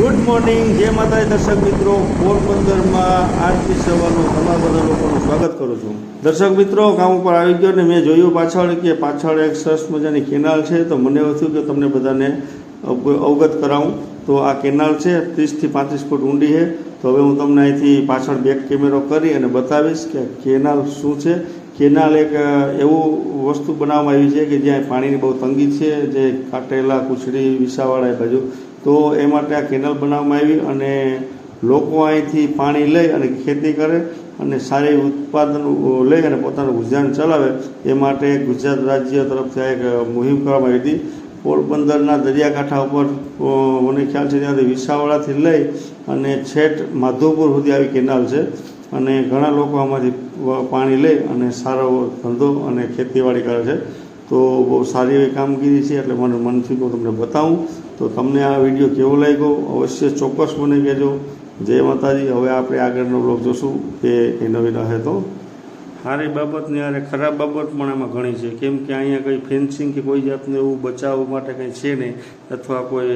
Good morning જય માતા દર્શક મિત્રો. પોરબંદરમાં આજથી સવારનું તમારા બધા લોકોનું સ્વાગત કરું છું. દર્શક મિત્રો ગામ ઉપર આવી ગયો ને મેં જોયું પાછળ કે પાછળ એક સરસ મજાની કેનાલ છે. તો મને એવું થયું કે તમને બધાને અવ- અવગત કરાવું. તો આ કેનાલ છે, ત્રીસથી પાંત્રીસ ફૂટ ઊંડી છે. તો હવે હું તમને અહીંથી પાછળ બેક કેમેરો કરી અને બતાવીશ કે કેનાલ શું છે કેનાલ એક એવું વસ્તુ બનાવવામાં આવી છે કે જ્યાં પાણીની બહુ તંગી છે, જે કાટેલા, કુછડી, વિસાવાળા એ બાજુ. તો એ માટે આ કેનાલ બનાવવામાં આવી અને લોકો અહીંથી પાણી લઈ અને ખેતી કરે અને સારી ઉત્પાદન લઈ અને પોતાનું ગુજરાન ચલાવે. એ માટે ગુજરાત રાજ્ય તરફથી આ એક મુહિમ કરવામાં આવી હતી. પોરબંદરના દરિયાકાંઠા ઉપર મને ખ્યાલ છે ત્યાંથી વિસાવડાથી લઈ અને છેટ માધવપુર સુધી આવી કેનાલ છે. અને ઘણા લોકો આમાંથી પાણી લઈ અને સારો ધંધો અને ખેતીવાડી કરે છે. તો બહુ સારી એવી કામગીરી છે એટલે મને મનથી હું તમને બતાવું. તો તમને આ વીડિયો કેવો લાગ્યો? અવશ્ય ચોક્કસ મને કહેજો. જય માતાજી. હવે આપણે આગળનો બ્લોગ જોશું કે એ નવી રહે તો. સારી બાબતની અરે ખરાબ બાબત પણ આમાં ઘણી છે. કેમ કે અહીંયા કંઈ ફેન્સિંગ કે કોઈ જાતનું એવું બચાવ માટે કંઈ છે નહીં. અથવા કોઈ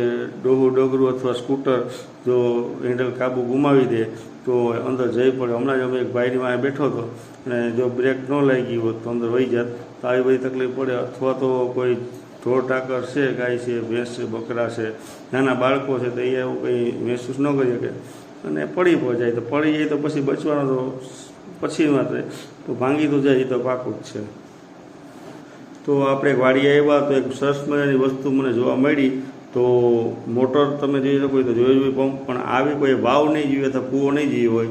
ડોહું, ડોગરું અથવા સ્કૂટર જો હેન્ડલ કાબુ ગુમાવી દે, તો અંદર જઈ પડે. હમણાં જ અમે એક ભાઈની વાંહે બેઠો હતો. અને જો બ્રેક ન લાગી હોત તો અંદર વહી જાત. તો આવી બધી તકલીફ પડે. અથવા તો કોઈ ઢોર ટાકર છે, ગાય છે, ભેંસ છે, બકરા છે, નાના બાળકો છે, તો એ એવું કંઈ મહેસૂસ ન કરી શકે. અને પડી પહોંચાય તો પડી જાય તો પછી બચવાનો તો પછી વાત તો ભાંગી તો જાય, એ તો પાકું જ છે. તો આપણે વાડી આવ્યા તો એક સરસ મજાની વસ્તુ મને જોવા મળી. તો મોટર તમે જોઈ શકો તો જોઈ જોઈ પંપ, પણ આવી કોઈ વાવ નહીં જોઈએ અથવા કૂવો નહીં જોઈએ હોય.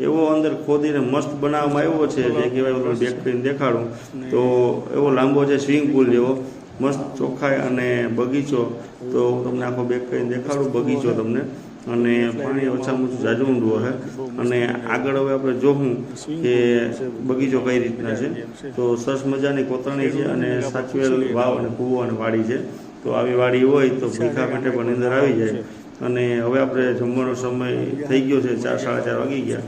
એવો અંદર ખોદીને મસ્ત બનાવવામાં આવ્યો છે, જે કહેવાય હું બેક કરીને દેખાડું. તો એવો લાંબો છે, સ્વિમિંગ પુલ જેવો. મસ્ત ચોખ્ખાય અને બગીચો. તો તમને આખો બેક કરીને દેખાડું, બગીચો તમને. અને પાણી ઓછામાં ઓછું જાજુ ઊંડું હશે અને આગળ હવે આપણે જોવું કે બગીચો કઈ રીતના છે. તો સરસ મજાની કોતરણી છે અને સાચવેલ વાવ અને કૂવો અને વાડી છે. તો આવી વાડી હોય તો ભીખા માટે પણ અંદર આવી જાય. અને હવે આપણે જમવાનો સમય થઈ ગયો છે, ચાર, સાડા ચાર વાગી ગયા.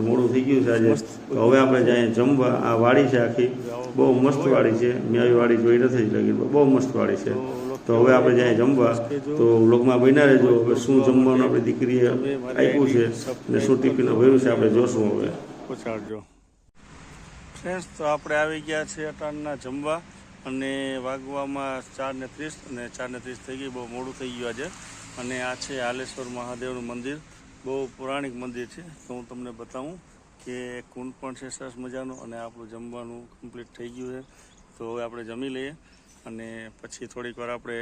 મોડું થઈ ગયું છે આજે. તો હવે આપણે જ્યાં જમવા, આ વાડી છે આખી. બહુ મસ્ત વાડી છે. મેં આવી વાડી જોઈ નથી લાગી બહુ મસ્ત વાડી છે. તો હવે આપણે જ્યાં જમવા તો વ્લોગમાં બન્યા રહેજો. હવે શું જમવાનું આપણી દીકરીએ આપ્યું છે અને શું ટિફિન ભર્યું છે આપણે જોશું હવે. પહોંચાડજો ફ્રેન્ડ્સ તો આપણે આવી ગયા છે અટાણના જમવા અને વાગવામાં ચાર ને ત્રીસ અને ચાર ને ત્રીસ થઈ ગઈ બહુ મોડું થઈ ગયું આજે. અને આ છે હાલેશ્વર મહાદેવનું મંદિર. બહુ પૌરાણિક મંદિર છે. તો હું તમને બતાવું કે કુંડ પણ છે સરસ મજાનું અને આપણું જમવાનું કમ્પ્લીટ થઈ ગયું છે. તો હવે આપણે જમી લઈએ. અને પછી થોડીક વાર આપણે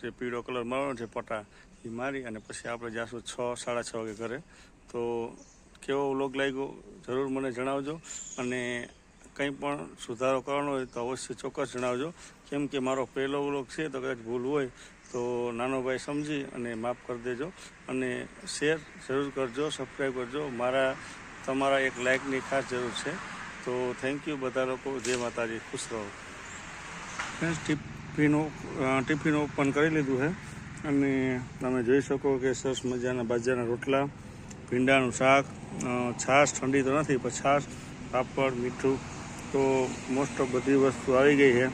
જે પીળો કલર મારવાનો છે પટા એ મારી અને પછી આપણે જાશું છ, સાડા છ વાગે ઘરે. તો કેવો વ્લોગ લાગ્યો જરૂર મને જણાવજો અને કંઈ પણ સુધારો કરવાનો હોય તો અવશ્ય ચોક્કસ જણાવજો. કેમ કે મારો પહેલો વ્લોગ છે તો કદાચ ભૂલ હોય તો નાનો ભાઈ સમજી અને માફ કરી દેજો. અને શેર જરૂર કરજો સબસ્ક્રાઈબ કરજો. મારા, તમારા એક લાઇકની ખાસ જરૂર છે. તો થેન્ક યુ બધા લોકો. જય માતાજી. ખુશ રહો. ફ્રેન્ડ્સ ટિફિનો ટિફિન ઓપન કરી લીધું છે. અને તમે જોઈ શકો કે સરસ મજાના બાજરાના રોટલા, ભીંડાનું શાક છાશ ઠંડી તો નથી, પણ છાશ, પાપડ, મીઠું તો મોસ્ટ ઓફ બધી વસ્તુ આવી ગઈ છે.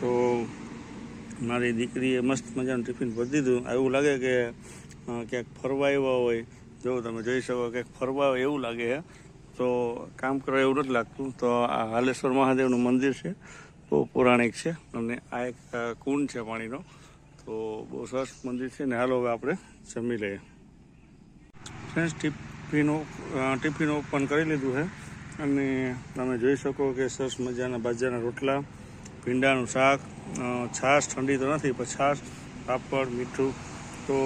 તો મારી દીકરીએ મસ્ત મજાનું ટિફિન ભરી દીધું. એવું લાગે કે ક્યાંક ફરવા આવ્યા હોય. જો તમે જોઈ શકો ક્યાંક ફરવા એવું લાગે છે. તો કામ કરવા એવું નથી લાગતું. તો આ હાલેશ્વર મહાદેવનું મંદિર છે. બહુ પૌરાણિક છે. અને આ એક કુંડ છે પાણીનો. તો બહુ સરસ મંદિર છે ને હાલો હવે આપણે જમી લઈએ. ફ્રેન્ડ્સ ટિફિન ટિફિન ઓપન કરી લીધું છે અને તમે જોઈ શકો કે સરસ મજાના બાજરાના રોટલા, ભીંડાનું શાક છાશ, ઠંડી તો નથી, પણ છાશ, પાપડ, મીઠું. તો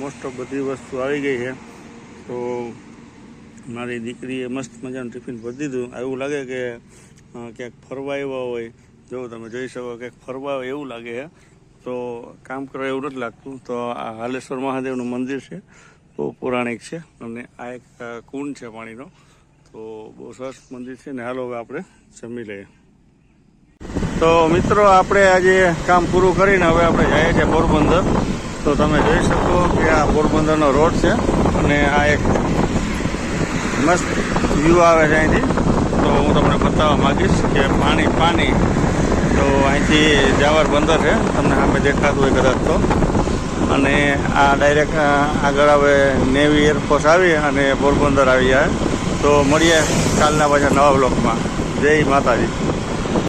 મોસ્ટ ઓફ બધી વસ્તુ આવી ગઈ છે. તો મારી દીકરીએ મસ્ત મજાનું ટિફિન ભરી દીધું. એવું લાગે કે ક્યાંક ફરવા આવ્યા હોય જો તમે જોઈ શકો કે ફરવા એવું લાગે છે. તો કામ કરવા એવું નથી લાગતું. તો આ હાલેશ્વર મહાદેવનું મંદિર છે. બહુ પૌરાણિક છે અને આ એક કુંડ છે પાણીનો. તો બહુ સરસ મંદિર છે ને હાલો હવે આપણે જમી લઈએ. તો મિત્રો, આપણે આજે કામ પૂરું કરીને હવે આપણે જઈએ છીએ પોરબંદર. તો તમે જોઈ શકો કે આ પોરબંદરનો રોડ છે અને આ એક મસ્ત વ્યૂ આવે છે અહીંથી. તો હું તમને બતાવવા માગીશ કે પાણી પાણી તો અહીંથી જાવર બંદર છે. તમને સામે દેખાતું હોય કદાચ તો. અને આ ડાયરેક્ટ આગળ હવે નેવી એરફોર્સ આવી અને પોરબંદર આવી જાય. તો મળીએ કાલના પાછા નવા બ્લોકમાં જય માતાજી.